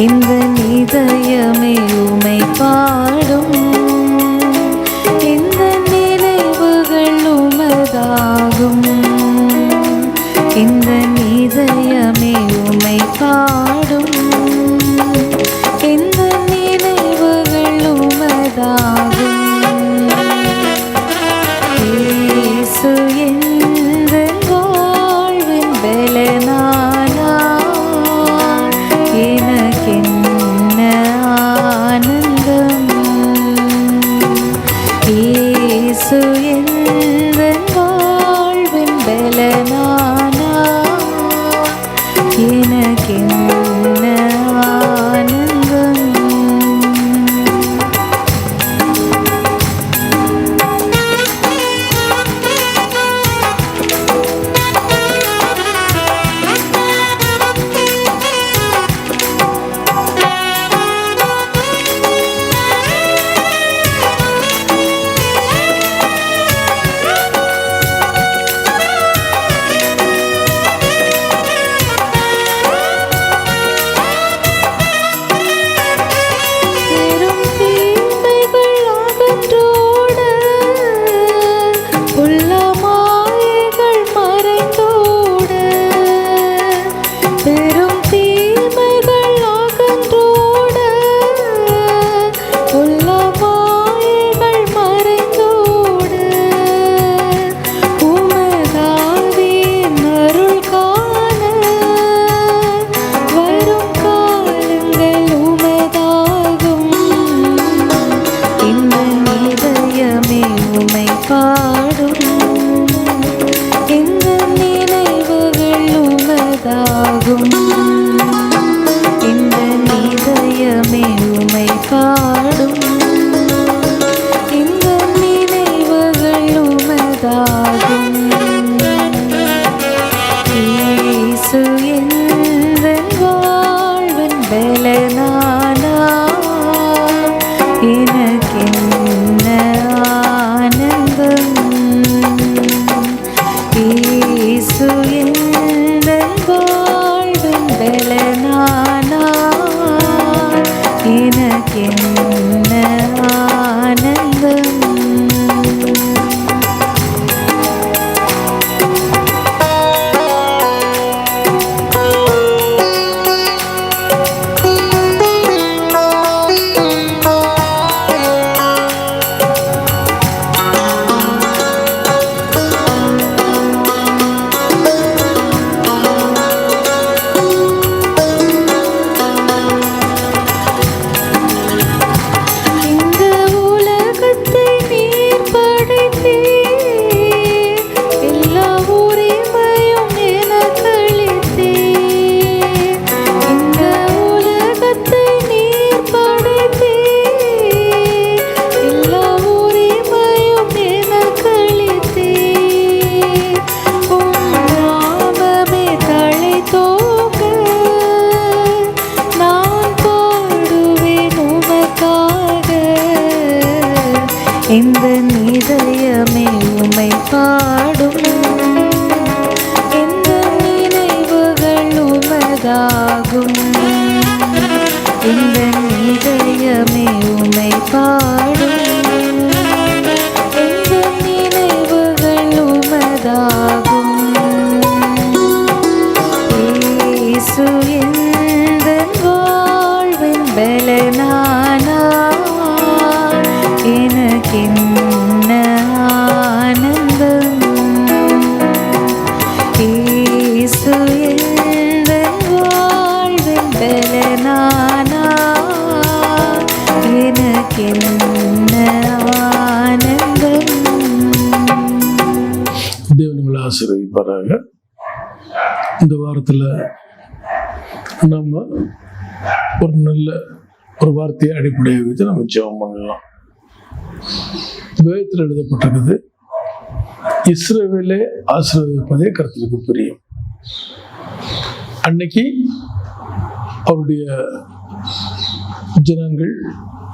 இந்த இந்த தேவன் உங்களை ஆசீர்வதிப்பாராக. இந்த வாரத்தில் நம்ம ஒரு நல்ல ஒரு வார்த்தையை அடிப்படையாக வைத்து நம்ம ஜெபம் பண்ணலாம். வேதத்தில் எழுதப்பட்டிருக்குது இஸ்ரவேலை ஆசீர்வதிப்பதே கருத்திற்கு பிரியம். அன்னைக்கு அவருடைய ஜனங்கள்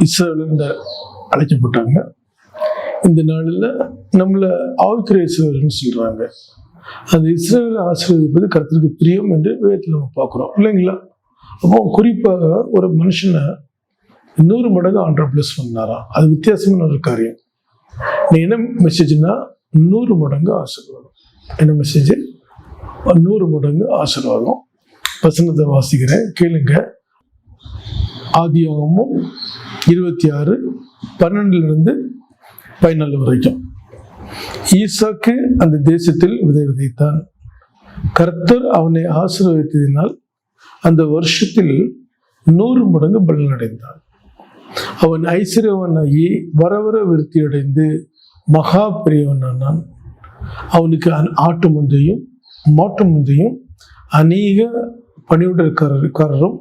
இஸ்ரவேல் அழைக்கப்பட்டாங்க. இந்த நாளில் நம்மளை ஆவிக்கிற இஸ்ரவேல்னு சொல்கிறாங்க அந்த இஸ்ரவேலை ஆசீர்வதிப்பது கருத்திற்கு பிரியம் என்று வேதத்தில் நம்ம பார்க்குறோம். இல்லைங்களா? அப்போ குறிப்பாக ஒரு மனுஷனை நூறு மடங்கு ஆண்டர் ப்ளஸ் பண்ணாராம். அது வித்தியாசமான ஒரு காரியம். நீ என்ன மெசேஜ்னா நூறு மடங்கு ஆசீர்வாதம். என்ன மெசேஜ் நூறு மடங்கு ஆசீர்வாதம். வசனத்தை வாசிக்கிறேன் கேளுங்க. ஆதியாகமும் இருபத்தி ஆறு பன்னெண்டுலேருந்து பதினாலு வரைக்கும். ஈசாக்கு அந்த தேசத்தில் விதை விதைத்தான். கர்த்தர் அவனை ஆசீர்வதித்ததினால் அந்த வருஷத்தில் நூறு மடங்கு பலனடைந்தான். அவன் ஐஸ்வர்யவனாகி வர வர விருத்தி அடைந்து மகா பெரியவனானான். அவனுக்கு ஆட்டு மந்தையும் மாட்டு மந்தையும் அநேக பணியுடற்காரரும்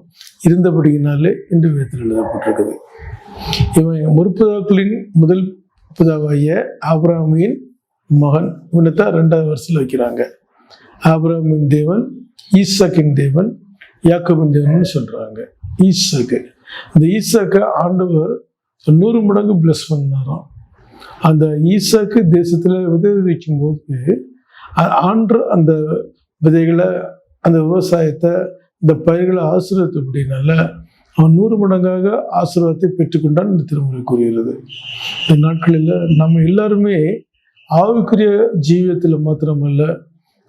இருந்தபடியினாலே இன்று விதத்தில் எழுதப்பட்டிருக்குது இவன் முற்புதாக்களின் முதல் பிதாவாகிய ஆபிராமியின் மகன். இவனைத்தான் ரெண்டாவது வருஷத்தில் வைக்கிறாங்க. ஆபிராமின் தேவன் ஈசாக்கின் தேவன் யாக்கோபின் தேவன் சொல்றாங்க. ஈசாக்கு. இந்த ஈசாக்கை ஆண்டவர் நூறு மடங்கு பிளஸ் பண்ணாராம். அந்த ஈசாக்கு தேசத்தில் விதை வைக்கும்போது ஆண்டு அந்த விதைகளை அந்த விவசாயத்தை இந்த பயிர்களை ஆசீர்வதித்தபடினால அவன் நூறு மடங்காக ஆசீர்வாதத்தை பெற்றுக்கொண்டான் இந்த திருமுறை கூறுகிறது. இந்த நாட்களில் நம்ம எல்லாருமே ஆவிக்குரிய ஜீவியத்தில் மாத்திரமல்ல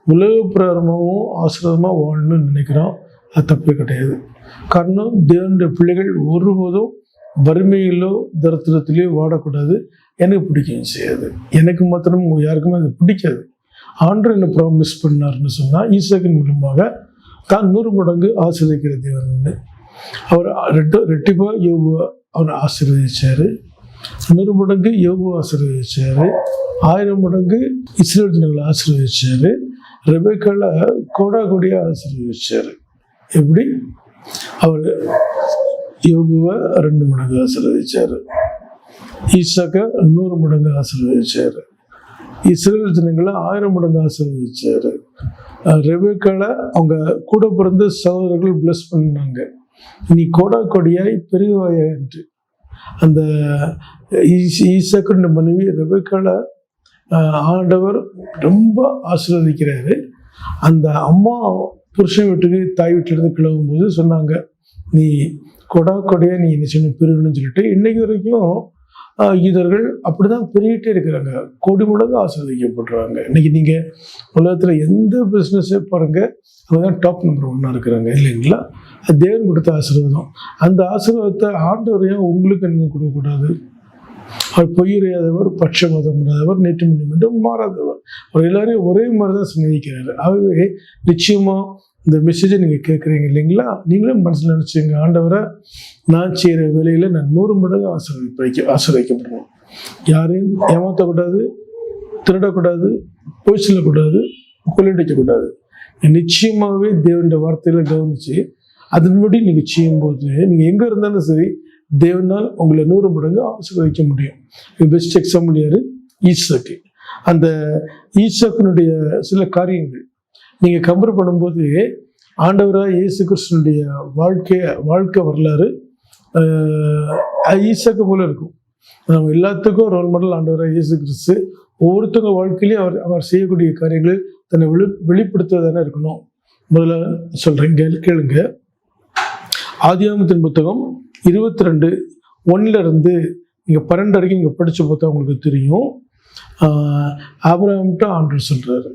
உலக பிரகாரமாகவும் ஆசீர்வாதமாக வாழணும்னு நினைக்கிறோம். அது தப்பே கிடையாது. காரணம் தேவனுடைய பிள்ளைகள் ஒருபோதும் வறுமையிலோ தரித்திரத்திலேயோ வாடக்கூடாது. எனக்கு பிடிக்கவும் செய்யாது. எனக்கு மாத்திரம் யாருக்குமே அது பிடிக்காது. ஆண்டு என்ன ப்ராமிஸ் பண்ணார்னு சொன்னால் ஈசக்கின் மூலமாக தான் நூறு மடங்கு ஆசிரியக்கிற தேவன் அவர் ரெட்டு ரெட்டிப்பா யோபுவா அவர் ஆசீர்வதிச்சாரு. நூறு மடங்கு யோபு ஆசீர்வதிச்சாரு. ஆயிரம் மடங்கு இஸ்ரேல் ஜனங்களை ஆசீர்வதிச்சாரு. ரெபேக்கால கோடா கோடியா ஆசீர்வதிச்சாரு. எப்படி? அவர் யோபுவை ரெண்டு மடங்கு ஆசீர்வதிச்சாரு. ஈசாக்க நூறு மடங்கு ஆசீர்வதிச்சாரு. இஸ்ரேல் ஜனங்களை ஆயிரம் மடங்கு ஆசீர்வதிச்சாரு. ரெபேக்களை ரெபேக்கால அவங்க கூட பிறந்த சகோதரர்கள் பிளஸ் பண்ணாங்க நீ கொடை கொடியாய் பெருகுவாயா என்று. அந்த ஈஸ்- மனைவி ரெபேக்கால ஆண்டவர் ரொம்ப ஆசீர்வதிக்கிறாரு. அந்த அம்மா புருஷன் வீட்டுக்கு தாய் வீட்டிலேருந்து கிளம்பும்போது சொன்னாங்க நீ கொடா கொடையா நீ என்ன செய்யணும் பெருகணும்னு சொல்லிட்டு இன்னைக்கு வரைக்கும் ஆஹ், யூதர்கள் அப்படிதான் பெருகிட்டே இருக்கிறாங்க. கொடி மடங்கு ஆசிர்வதிக்கப்படுறாங்க. இன்னைக்கு நீங்க உலகத்துல எந்த பிஸ்னஸே பாருங்க அவங்க தான் டாப் நம்பர் ஒன்னா இருக்கிறாங்க. இல்லைங்களா? அது தேவன் கொடுத்த ஆசீர்வாதம். அந்த ஆசீர்வாதத்தை ஆண்டவரையும் உங்களுக்கு நீங்க கொடுக்கக்கூடாது? அவர் பொய்யுறையாதவர் பட்சபாதம் இல்லாதவர் நேற்று மீண்டும் மாறாதவர். அவர் எல்லாரையும் ஒரே மாதிரி தான் சிநேகிக்கிறாரு. ஆகவே நிச்சயமா இந்த மெசேஜை நீங்கள் கேட்குறீங்க இல்லைங்களா? நீங்களும் மனசில் நினச்சிங்க ஆண்டவரை நான் செய்கிற வேலையில் நான் நூறு மடங்கு ஆசீர்வதிக்க ஆசீர்வதிக்கப்படணும் யாரையும் ஏமாற்றக்கூடாது திருடக்கூடாது பொய் சொல்லக்கூடாது கொள்ளையடிக்கக்கூடாது. நிச்சயமாகவே தேவனுடைய வார்த்தையில் கவனித்து அதன்படி நீங்கள் செய்யும்போது நீங்கள் எங்கே இருந்தாலும் சரி தேவனால் உங்களை நூறு மடங்கு ஆசீர்வதிக்க முடியும். பெஸ்ட் எக்ஸாம்பிள் யார்? ஈசாக்கு. அந்த ஈசாக்கினுடைய சில காரியங்கள் நீங்கள் கம்பேர் பண்ணும்போது ஆண்டவராக இயேசு கிருஷ்ணனுடைய வாழ்க்கை வாழ்க்கை வரலாறு ஆஹ், ஈசாக்கு போல இருக்கும். நம்ம எல்லாத்துக்கும் ரோல் மாடல் ஆண்டவராக இயேசு கிறிஸ்து. ஒவ்வொருத்தவங்க வாழ்க்கையிலையும் அவர் அவர் செய்யக்கூடிய காரியங்களை தன்னை வெளி வெளிப்படுத்துவதான இருக்கணும். முதல்ல சொல்கிறேன் கேள் கேளுங்க. ஆதியாமத்தின் புத்தகம் இருபத்தி ரெண்டு ஒன்னிலிருந்து இங்கே பன்னெண்டு வரைக்கும் இங்கே படித்து பார்த்தா உங்களுக்கு தெரியும். ஆஹ் ஆபிரகாம்கிட்ட ஆண்டவர் சொல்கிறாரு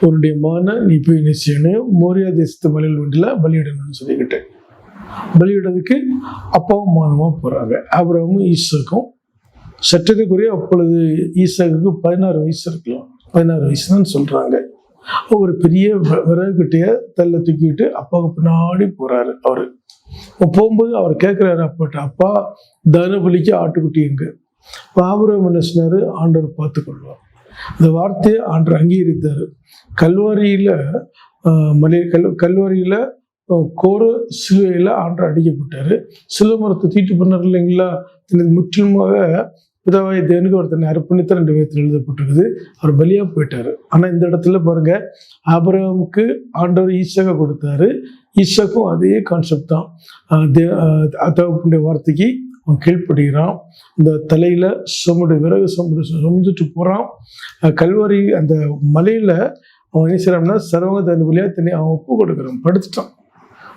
உன்னுடைய மான நீ போய் என்ன செய்யணும்? மோரியா தேசத்து மலையில் வண்டியில் பலியிடணும்னு சொல்லிக்கிட்டேன் பலியிடுறதுக்கு அப்பாவும் மானமாக போகிறாங்க அப்புறமும் ஈஸ்வருக்கும் சற்றதுக்குரிய அப்பொழுது ஈசாக்கு பதினாறு வயசு இருக்கலாம். பதினாறு வயசு தான் சொல்கிறாங்க ஒரு பெரிய வ- தள்ள தூக்கிட்டு அப்பாவுக்கு பின்னாடி போகிறாரு அவர். போகும்போது அவர் கேட்குறாரு அப்பாட்ட அப்பா தனபலிக்கு ஆட்டுக்குட்டி எங்க? அப்ப ஆபிரகாம் என்ன ஆண்டவர் பார்த்துக்கொள்வார். அந்த வார்த்தையை ஆண்டு அங்கீகரித்தார். கல்வாரியில் மலை கல் கல்வாரியில் கோர சிலுவையில் ஆண்டு அடிக்கப்பட்டார். சிலுவை மரத்தை தீட்டு பண்ணார் இல்லைங்களா? தனது முற்றிலுமாக பிதாவாய தேவனுக்கு ஒருத்தனை அர்ப்பணித்த ரெண்டு விதத்தில் எழுதப்பட்டிருக்குது. அவர் பலியாக போயிட்டார். ஆனால் இந்த இடத்துல பாருங்க ஆபரகமுக்கு ஆண்டவர் ஈஷாக கொடுத்தாரு. ஈஷாக்கும் அதே கான்செப்ட் தான். தே தகப்புடைய வார்த்தைக்கு அவன் கீழ்ப்படுகிறான். இந்த தலையில் சுமடு விறகு சுமடு சுமந்துட்டு போகிறான் கல்வாரி அந்த மலையில் அவன் என்ன செய்கிறான்னா சர்வங்க தன் வழியாக தன்னை அவன் ஒப்பு கொடுக்குறான். படுத்துட்டான்.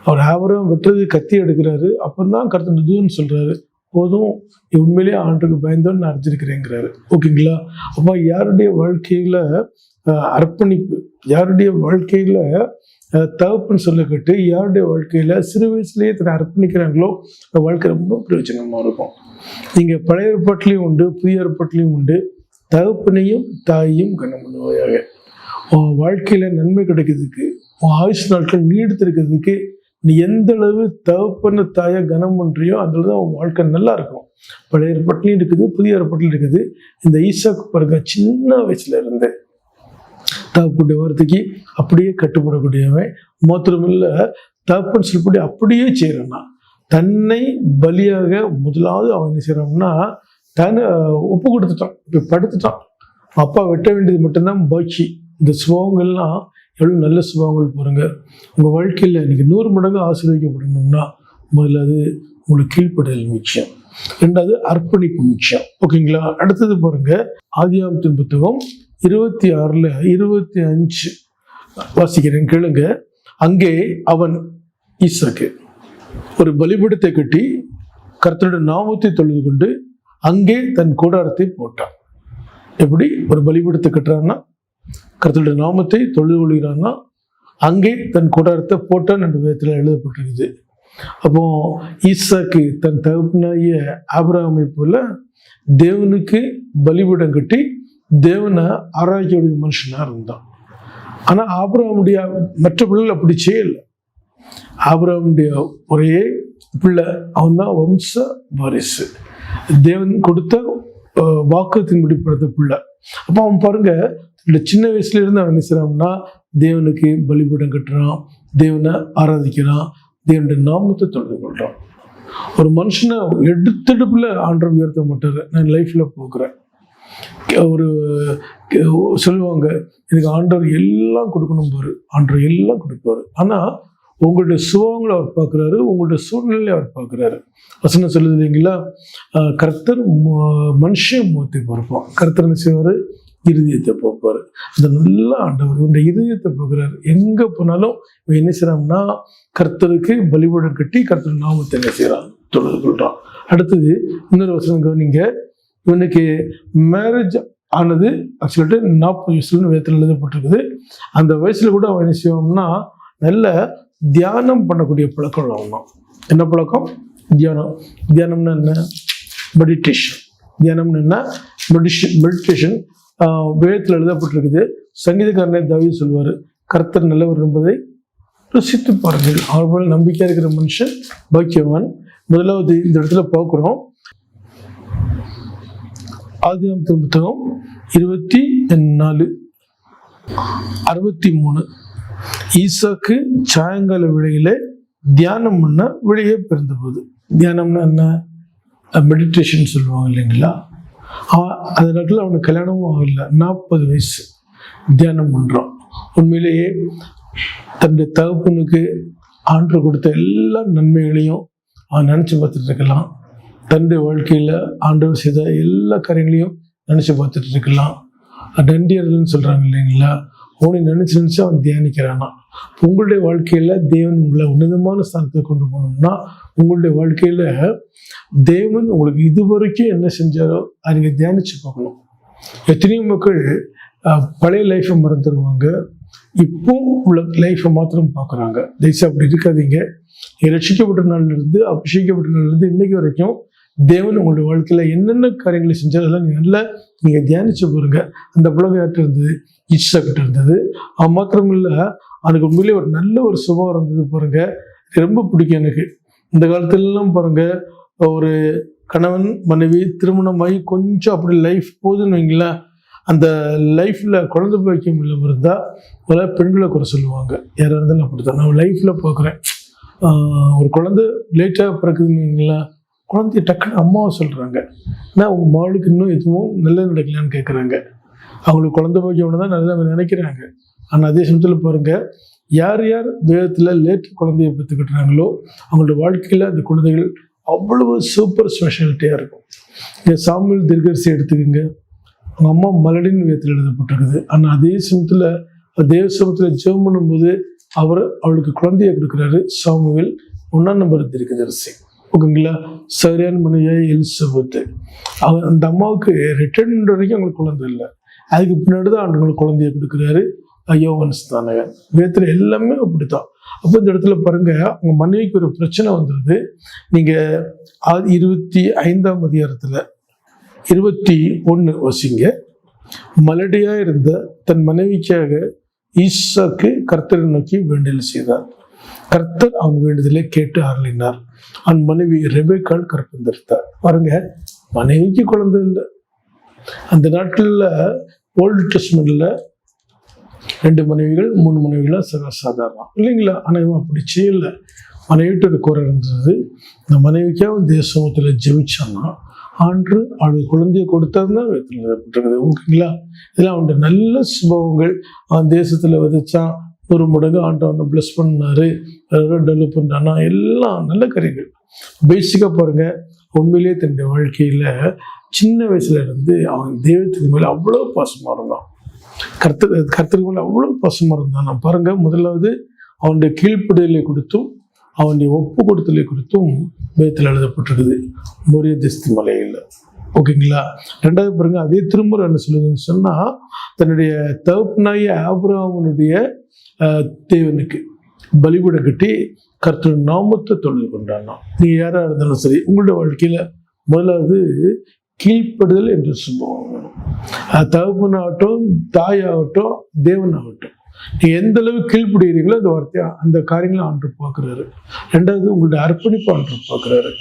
அவர் ஆபரம் வெட்டுறது கத்தி எடுக்கிறாரு. அப்பந்தான் கருத்து தூன்னு சொல்கிறாரு போதும் உண்மையிலே உண்மையிலேயே ஆண்டுக்கு பயந்தோன்னு நான் அறிஞ்சிருக்கிறேங்கிறாரு. ஓகேங்களா? அப்போ யாருடைய வாழ்க்கையில் அர்ப்பணிப்பு யாருடைய வாழ்க்கையில் தகப்புன்னு சொல்லிக்கிட்டு யாருடைய வாழ்க்கையில் சிறு வயசுலேயே தன்னை அர்ப்பணிக்கிறாங்களோ அந்த வாழ்க்கை ரொம்ப பிரயோஜனமாக இருக்கும். நீங்கள் பழைய ஏற்பாட்டிலையும் உண்டு புதிய ஏற்பாட்டிலையும் உண்டு. தகப்பனையும் தாயையும் கண்ணம் பண்ணுவாயாக. உன் வாழ்க்கையில் நன்மை கிடைக்கிறதுக்கு உன் ஆயுஷ் நாட்கள் நீடித்திருக்கிறதுக்கு நீ எந்த அளவு தகப்பன தாயை கனம் பண்ணுறியோ அந்த அளவு தான் உன் வாழ்க்கை நல்லா இருக்கும். பழைய ஏற்பாட்டிலையும் இருக்குது புதிய ஏற்பாட்டிலும் இருக்குது. இந்த ஈசாக்கு பாருங்க சின்ன வயசுல இருந்து தகப்புடைய வார்த்தைக்கு அப்படியே கட்டுப்படக்கூடியவன். மாத்திரமில்ல தகப்பன் சொல்லப்படி அப்படியே செய்யறான் தன்னை பலியாக முதலாவது அவன் என்ன செய்கிறான்னா தன்னை ஒப்பு கொடுத்துட்டான் இப்போ படுத்துட்டான். அப்பா வெட்ட வேண்டியது மட்டும்தான் பாக்கி. இந்த சுபாவங்கள்லாம் எவ்வளோ நல்ல சுபாவங்கள் பாருங்க. உங்கள் வாழ்க்கையில் இன்றைக்கி நூறு மடங்கு ஆசீர்வதிக்கப்படணும்னா முதல்ல அது உங்களுக்கு கீழ்ப்படுதல் முக்கியம். ரெண்டாவது அர்ப்பணிப்பு முக்கியம். ஓகேங்களா? அடுத்தது பாருங்க ஆதியாமத்தின் புத்தகம். இருபத்தி ஆறில் இருபத்தி அஞ்சு. வாசிக்கிறேன் கேளுங்க. அங்கே அவன் ஈசாக்கு ஒரு பலிபீடத்தை கட்டி கர்த்தருடைய நாமத்தை தொழுது கொண்டு அங்கே தன் கூடாரத்தை போட்டான். எப்படி? ஒரு பலிபீடத்தை கட்டுறான்னா கர்த்தருடைய நாமத்தை தொழுது கொள்கிறான்னா அங்கே தன் கூடாரத்தை போட்டான் என்ற விதத்தில் எழுதப்பட்டிருக்குது. அப்போ ஈசாக்கு தன் தகப்பனாகிய ஆபராமை போல தேவனுக்கு பலிபீடம் கட்டி தேவனை ஆராய்ச்சியுடைய மனுஷனா இருந்தான். ஆனா ஆபிரகாமுடைய மற்ற பிள்ளைகள் அப்படி செய்யலை. ஆபிரகாமுடைய ஒரே பிள்ளை அவன் தான் வம்ச வாரிசு. தேவன் கொடுத்த வாக்கத்தின் முடிப்படுத்த பிள்ளை. அப்போ அவன் பாருங்க இந்த சின்ன வயசுல இருந்து அவன் என்ன செய்றான்னா தேவனுக்கு பலிபீடம் கட்டுறான் தேவனை ஆராதிக்கிறான் தேவனுடைய நாமத்தை தொடர்பு கொள்றான். ஒரு மனுஷனை எடுத்தெடுப்புல ஆண்டவர் உயர்த்த மாட்டாரு. நான் லைஃப்ல போக்குறேன் ஒரு சொல்லுவாங்க எனக்கு ஆண்டவர் எல்லாம் கொடுக்கணும் பாரு. ஆண்டவர் எல்லாம் கொடுப்பாரு. ஆனா உங்களுடைய சுகங்களை அவர் பார்க்குறாரு உங்களுடைய சூழ்நிலையை அவர் பார்க்குறாரு. வசனம் சொல்லுது இல்லைங்களா? கர்த்தர் மு- மனுஷன் முகத்தை பார்ப்பான் கர்த்தர் என்ன செய்வார்? இருதயத்தை பார்ப்பார். அந்த நல்ல ஆண்டவர் இந்த இருதயத்தை பார்க்குறாரு. எங்கே போனாலும் இவன் என்ன செய்கிறான்னா கர்த்தருக்கு பலிபீடம் கட்டி கர்த்தர் நாமத்தை என்ன செய்கிறான் தொடர்பு கொள்கிறான் அடுத்தது இன்னொரு வசனம் கவனிங்க. இவனுக்கு மேரேஜ் ஆனது சொல்லிட்டு நாற்பது வயசுல வேதத்தில் எழுதப்பட்டிருக்குது. அந்த வயசில் கூட அவன் என்ன செய்வோம்னா நல்ல தியானம் பண்ணக்கூடிய பழக்கம் உள்ளவன் என்ன பழக்கம்? தியானம். தியானம்னா என்ன? மெடிடேஷன் தியானம்னு என்ன? மெடிஷன் மெடிடேஷன் வேதத்தில் எழுதப்பட்டிருக்குது. சங்கீதக்காரனே தவி சொல்வார் கர்த்தர் நல்லவர் என்பதை ருசித்து பாருங்கள். அவர் போல இருக்கிற மனுஷன் பாக்கியவான். முதலாவது இந்த இடத்துல பார்க்குறோம். ஆதியாமத்தின் புத்தகம் இருபத்தி நாலு அறுபத்தி மூணு. ஈசாக்கு சாயங்கால விடையில தியானம் பண்ண விடையே பிறந்தபோது. தியானம்னா என்ன? மெடிடேஷன் சொல்லுவாங்க இல்லைங்களா? அந்த நேரத்தில் அவனுக்கு கல்யாணமும் ஆகல. நாற்பது வயசு. தியானம் பண்ணுறான் உண்மையிலேயே தன்னுடைய தகப்பனுக்கு ஆண்டு கொடுத்த எல்லா நன்மைகளையும் அவன் நினச்சி பார்த்துட்டு இருக்கலாம். தன்னுடைய வாழ்க்கையில் ஆண்டவர் செய்த எல்லா காரியங்களையும் நினச்சி பார்த்துட்டு இருக்கலாம். நண்டியர்கள்னு சொல்கிறாங்க இல்லைங்களா? அவனை நினச்சி நினச்சி அவன் தியானிக்கிறானா? உங்களுடைய வாழ்க்கையில் தேவன் உங்களை உன்னதமான ஸ்தானத்தை கொண்டு போனோம்னா உங்களுடைய வாழ்க்கையில் தேவன் உங்களுக்கு இது வரைக்கும் என்ன செஞ்சாரோ அதை நீங்கள் தியானிச்சு பார்க்கணும். எத்தனையோ மக்கள் பழைய லைஃப்பை மறந்துடுவாங்க இப்போ உள்ள லைஃப்பை மாத்திரம் பார்க்குறாங்க. தயவுசு அப்படி இருக்காதீங்க. நீங்க ரட்சிக்கப்பட்ட நாள்ல இருந்து அபிஷேகப்பட்ட நாள்லேருந்து இன்னைக்கு வரைக்கும் தேவன் உங்களுடைய வாழ்க்கையில் என்னென்ன காரியங்களை செஞ்சதெல்லாம் நீங்கள் நல்லா நீங்கள் தியானிச்சு பாருங்க. அந்த புலகையாட்டு இருந்தது இஷ்டக்கிட்ட இருந்தது. அது மாத்திரம் இல்லை அதுக்கு உண்மையிலே ஒரு நல்ல ஒரு சுபம் இருந்தது பாருங்க. ரொம்ப பிடிக்கும் எனக்கு. இந்த காலத்துலலாம் பாருங்க ஒரு கணவன் மனைவி திருமணமாகி கொஞ்சம் அப்படி லைஃப் போகுதுன்னு வைங்களேன் அந்த லைஃப்பில் குழந்தை பாக்கியம் இல்லாமல் இருந்தால் பல பெண்களை குறை சொல்லுவாங்க. யாராக இருந்தாலும் அப்படித்தான். நான் லைஃப்பில் பார்க்குறேன் ஒரு குழந்தை லேட்டாக பிறக்குதுன்னு வைங்களேன் குழந்தைய டக்குன்னு அம்மாவை சொல்கிறாங்க ஆனால் உங்கள் மகளுக்கு இன்னும் எதுவும் நல்லது நடக்கலான்னு கேட்குறாங்க அவங்களுக்கு குழந்தை பாக்கியம் தான் நல்லா நினைக்கிறாங்க. ஆனால் அதே சமயத்தில் பாருங்கள் யார் யார் வேகத்தில் லேட் குழந்தைய பெற்றுக்கிட்டுறாங்களோ அவங்களோட வாழ்க்கையில் அந்த குழந்தைகள் அவ்வளவு சூப்பர் ஸ்பெஷாலிட்டியாக இருக்கும். இங்கே சாமியல் திருகரிசி எடுத்துக்கோங்க. அவங்க அம்மா மலடின் வேதத்தில் எழுதப்பட்டிருக்குது. ஆனால் அதே சமயத்தில் தேவசமத்தில் ஜெபம் பண்ணும்போது அவர் அவளுக்கு குழந்தைய கொடுக்குறாரு சாமுவேல். ஒன்றாம் நம்பர் திருக்கதரிசி ஓகேங்களா? சரியான மனைவியாக எலிசபெத்து அவர் அந்த அம்மாவுக்கு ரிட்டர்ன் வரைக்கும் அவங்களுக்கு குழந்தை இல்லை. அதுக்கு பின்னாடி தான் அவங்களுக்கு குழந்தைய கொடுக்குறாரு யோகன் ஸ்தானகன். வேத்துல எல்லாமே அப்படித்தான். அப்போ இந்த இடத்துல பாருங்க உங்கள் மனைவிக்கு ஒரு பிரச்சனை வந்துடுது நீங்கள் இருபத்தி ஐந்தாம் அதிகாரத்தில் இருபத்தி ஒன்று வசிங்க. மலடியாக இருந்த தன் மனைவிக்காக ஈசாக்கு கர்த்தரை நோக்கி வேண்டல் செய்தார். கர்த்தர் அவன் வேண்டுதலை கேட்டு அருளினார். அவன் மனைவி ரெபேக்கால் கற்பந்திருத்தார் பாருங்க மனைவிக்கு குழந்தை இல்லை. அந்த நாட்களில் ஓல்டு டெஸ்ட்மெண்ட்ல ரெண்டு மனைவிகள் மூணு மனைவிகள் சர்வசாதாரணம். இல்லைங்களா? ஆனால் அப்படி செய்யல. மனைவிட்டு ஒரு குறை இருந்தது. இந்த மனைவிக்காக தேசத்தில் ஜெபிச்சான்னா ஆண்டு அவளுக்கு குழந்தைய கொடுத்தாருன்னா ஓகேங்களா? இதெல்லாம் அவனுடைய நல்ல சுபவங்கள். அவன் தேசத்தில் விதைச்சான். ஒரு மடங்கு ஆண்டவனை ப்ளஸ் பண்ணாரு. டெவலப் பண்ணானா எல்லாம் நல்ல கருவிகள் பேசிக்காக பாருங்க உண்மையிலேயே தன்னுடைய வாழ்க்கையில் சின்ன வயசுல இருந்து அவன் தெய்வத்துக்கு மேலே அவ்வளோ பாசமாக இருந்தான். கர்த்தர் கர்த்தருக்கு மேலே அவ்வளோ பாசமாக இருந்தான். நான் பாருங்க முதலாவது அவனுடைய கீழ்ப்படியலை கொடுத்தும் அவனுடைய ஒப்பு கொடுத்தலை குறித்தும் வேதத்தில் எழுதப்பட்டிருக்குது. மொரிய திஸ்தி மலையில். ஓகேங்களா? ரெண்டாவது பாருங்க அதே திரும்ப என்ன சொல்லுதுன்னு சொன்னால் தன்னுடைய தகப்பனாய ஆபிரகாமனுடைய தேவனுக்கு பலிபீடம் கட்டி கர்த்தர் நாமத்தை தொழில் கொண்டானா நீ யாராக இருந்தாலும் சரி உங்களுடைய வாழ்க்கையில் முதலாவது கீழ்ப்படுதல் என்று சொல்லுவாங்க. அது தகப்பனாகட்டும் தாயாகட்டும் தேவனாகட்டும். நீ எந்த அளவு கீழ்ப்படுகிறீங்களோ அந்த வார்த்தையா அந்த காரியங்களை ஆண்டு பார்க்குறாரு. ரெண்டாவது உங்களுடைய அர்ப்பணிப்பு ஆண்டு பார்க்குறாரு.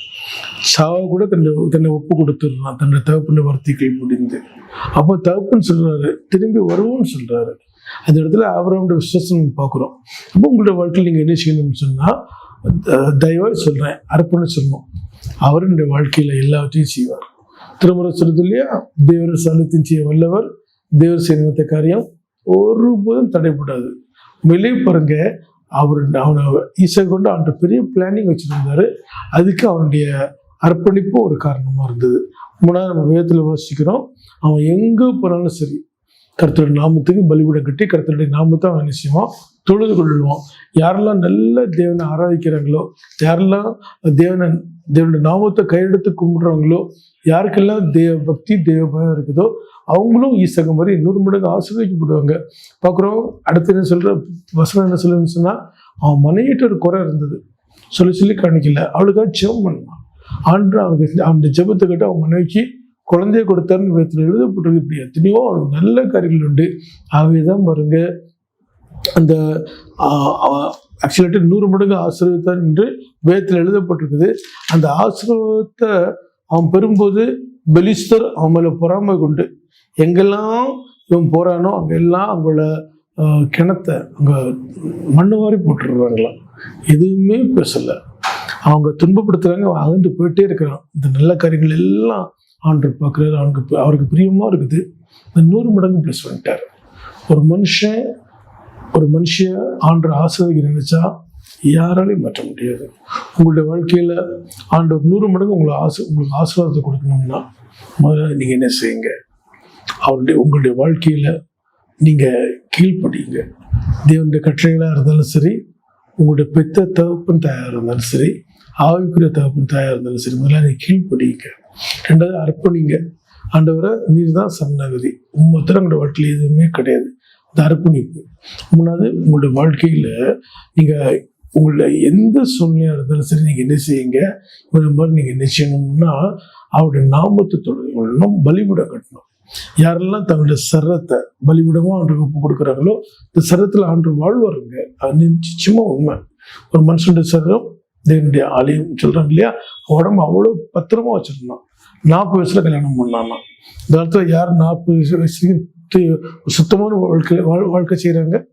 சாவ கூட தன்னை தன்னை ஒப்பு கொடுத்துடுறான். தன்னுடைய தகப்பன வார்த்தை கீழ்ப்படிந்து அப்போ தகுப்புன்னு சொல்றாரு திரும்பி வருவோம்னு சொல்றாரு. அந்த இடத்துல அவரோட விசுவாசம் பார்க்குறோம். அப்போ உங்களோட வாழ்க்கையில் நீங்கள் என்ன செய்யணும்னு சொன்னால் தயவாக சொல்கிறேன் அர்ப்பணம் சொல்லணும் அவருடைய வாழ்க்கையில் எல்லாவற்றையும் செய்வார். திருமுறை சொல்றது இல்லையா? தேவர் சாலத்தின் செய்ய வல்லவர் தேவர் செய்த காரியம் ஒருபோதும் தடைப்படாது வெளியே பாருங்க அவர் அவனை ஈசை கொண்டு அவன்கிட்ட பெரிய பிளானிங் வச்சுருந்தாரு. அதுக்கு அவனுடைய அர்ப்பணிப்பு ஒரு காரணமாக இருந்தது. மூணாவது நம்ம வேதத்தில் வாசிக்கிறோம் அவன் எங்கே போனாலும் சரி கர்த்தருடைய நாமத்துக்கு பலிபீடம் கட்டி கர்த்தருடைய நாமத்தை அவன் நிச்சயமா தொழுது கொள்வோம் யாரெல்லாம் நல்ல தேவனை ஆராதிக்கிறாங்களோ யாரெல்லாம் தேவனை தேவனுடைய நாமத்தை கையெடுத்து கும்பிடுறாங்களோ யாருக்கெல்லாம் தேவ பக்தி தேவ பயம் இருக்குதோ அவங்களும் ஈசகம் மாதிரி நூறு மடங்கு ஆசீர்வதிக்கப்படுவாங்க. பார்க்குறோம் அடுத்து என்ன சொல்ற வசனம் என்ன சொல்லுன்னு சொன்னால் அவன் மனைவிட்டு ஒரு குறை இருந்தது. சொல்லி சொல்லி காணிக்கல அவளுக்காக ஜெபம் பண்ணுவான். ஆண்டு அவங்க அந்த ஜெபத்தை கேட்டு அவன் மனைவிக்கு குழந்தைய கொடுத்தாருன்னு வேதத்தில் எழுதப்பட்டிருக்கு இப்படி எத்தனையோ நல்ல கருவிகள் உண்டு. ஆகவே தான் பாருங்க அந்த ஆக்சுவலாக நூறு மடங்கு ஆசீர்வாதம் என்று வேதத்தில் எழுதப்பட்டிருக்குது. அந்த ஆசீர்வாதத்தை அவன் பெறும்போது பெலிஸ்தர் அவன் மேலே பொறாமை கொண்டு எங்கெல்லாம் இவன் போகிறானோ அங்கெல்லாம் அவங்கள கிணத்தை அங்கே மண்ணு வாரி போட்டுருவாங்களாம் எதுவுமே பேசலை. அவங்க துன்பப்படுத்துகிறாங்க அவன் அகண்டு போயிட்டே இருக்கிறான். இந்த நல்ல காரியங்கள் எல்லாம் ஆண்டு பார்க்குறாரு அவனுக்கு அவருக்கு பிரியமாக இருக்குது. அந்த நூறு மடங்கு ப்ளஸ் பண்ணிட்டார். ஒரு மனுஷன் ஒரு மனுஷிய ஆண்டு ஆசிரியர் நினைச்சா யாராலையும் மாற்ற முடியாது. உங்களுடைய வாழ்க்கையில் ஆண்டு நூறு மடங்கு உங்களை ஆசை உங்களுக்கு ஆசீர்வாதத்தை கொடுக்கணும்னா முதல்ல நீங்கள் என்ன செய்யுங்க? அவருடைய உங்களுடைய வாழ்க்கையில் நீங்கள் கீழ்ப்படியுங்க தேவனுடைய கட்டளைகளாக இருந்தாலும் சரி உங்களுடைய பெத்த தகப்பன் தாயாக இருந்தாலும் சரி ஆவிக்குரிய தகப்பன் தாயாக இருந்தாலும் சரி முதல்ல நீங்கள் கீழ்ப்படியுங்க ரெண்டாவது அர்ப்பணிங்க. ஆண்டவரை நீர் தான் சரணாகதி உண்மை உங்களோட வாழ்க்கையில் எதுவுமே கிடையாது. இந்த அர்ப்பணிப்பு. மூணாவது உங்களுடைய வாழ்க்கையில் நீங்கள் உங்களை எந்த சூழ்நிலையாக இருந்தாலும் சரி நீங்கள் என்ன செய்யுங்க? இந்த மாதிரி நீங்கள் என்ன செய்யணும்னா அவருடைய நாமத்தை தொடங்கணும் பலிபீடம் கட்டணும். யாரெல்லாம் தங்களுடைய சரத்தை பலிபீடமாக ஆண்டுக்கு ஒப்பு கொடுக்குறாங்களோ இந்த சரத்தில் ஆண்டு வாழ்வாருங்க. அது நிச்சயமாக உண்மை. ஒரு மனுஷனுடைய சரம் தேவனுடைய ஆலயம் சொல்றாங்க இல்லையா? உடம்பு அவ்வளோ பத்திரமா வச்சிருந்தான். நாற்பது வயசுல கல்யாணம் பண்ணானா. இந்த காலத்துல யார் நாற்பது வயசுக்கு சுத்தமான வாழ்க்கை வாழ்- வாழ்க்கை செய்கிறாங்க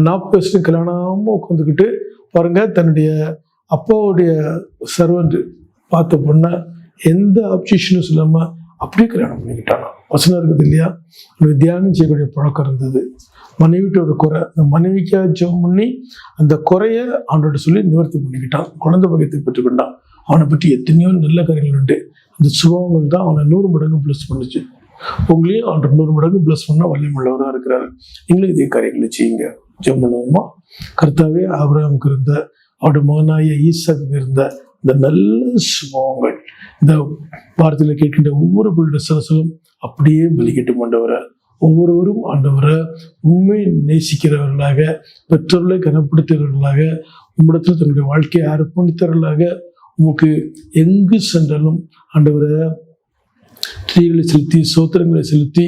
நாற்பது வயசுல கல்யாணமாக உட்காந்துக்கிட்டு பாருங்க தன்னுடைய அப்பாவுடைய சர்வன்ட் பார்த்த பொண்ணை எந்த அப்ஜெக்ஷனும் சொல்லாம அப்படியே கல்யாணம் பண்ணிக்கிட்டானா. வசனம் இருக்குது இல்லையா? தியானம் செய்யக்கூடிய பழக்கம் இருந்தது. மனைவிட்ட ஒரு குறை அந்த மனைவிக்காக ஜெபம் பண்ணி அந்த குறைய அவனோட சொல்லி நிவர்த்தி பண்ணிக்கிட்டான். குழந்தை பகத்தை பெற்றுக்கொண்டான். அவனை பற்றி எத்தனையோ நல்ல காரியங்கள் உண்டு. அந்த சுபாவங்கள் தான் அவனை நூறு மடங்கு ப்ளஸ் பண்ணுச்சு. உங்களையும் அவன் நூறு மடங்கு ப்ளஸ் பண்ண வல்லமுள்ளவராக இருக்கிறாரு. நீங்களும் இதே காரியங்களை செய்யுங்க. ஜெபம் பண்ணுவோமா? கர்த்தாவே அவரமுக்கு இருந்த அவருடைய மகனாய ஈசாக்கு இருந்த இந்த நல்ல சுபாவங்கள் இந்த வார்த்தையில் கேட்கின்ற ஒவ்வொரு பிள்ளைய சரசலும் அப்படியே பலிக்கிட்டு கொண்டவரை ஒவ்வொருவரும் ஆண்டவரை உண்மை நேசிக்கிறவர்களாக பெற்றோர்களை கனப்படுத்துகிறவர்களாக உம்மிடத்தில் தன்னுடைய வாழ்க்கையை அர்ப்பணித்தவர்களாக உமக்கு எங்கு சென்றாலும் ஆண்டவரை ஸ்ரீகளை செலுத்தி சோத்திரங்களை செலுத்தி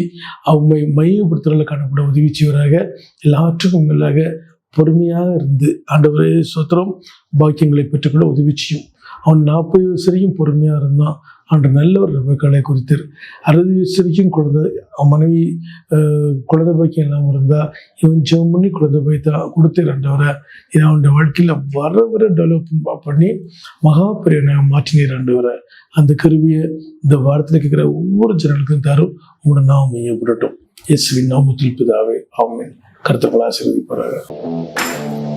அவங்களை மையப்படுத்துறதுல காணப்பட உதவி செய்வராக எல்லாற்றுக்கும் மேலாக பொறுமையாக இருந்து ஆண்டவரே சோத்திரம் பாக்கியங்களை பெற்றுக்கொள்ள உதவி செய்யும் அவன் நாற்பது வயசுலையும் வரைக்கும் பொறுமையாக இருந்தான். ஆண்டு நல்ல ஒரு ரெபக்காலை குறித்தார். அறுபது வயசு வரைக்கும் குழந்தை அவன் மனைவி குழந்தை பாக்கியம் இல்லாமல் இருந்தா இவன் ஜெபம் பண்ணி குழந்தை பாக்கியத்தை கொடுத்து ரெண்டவரை இது அவனுடைய வாழ்க்கையில் வர வர டெவலப் பண்ணி மகா பெரியவனாக மாற்றினீர் ரெண்டவரை அந்த கருவியை இந்த வாரத்தில் கேட்குற ஒவ்வொரு ஜனங்களுக்கும் தரும். உங்களோட நாம் மையப்படட்டும் இயேசுவின் நாமத்தில் பிதாவே ஆமென். கருத்துக்கள் ஆசீர்வதிப்பார்கள்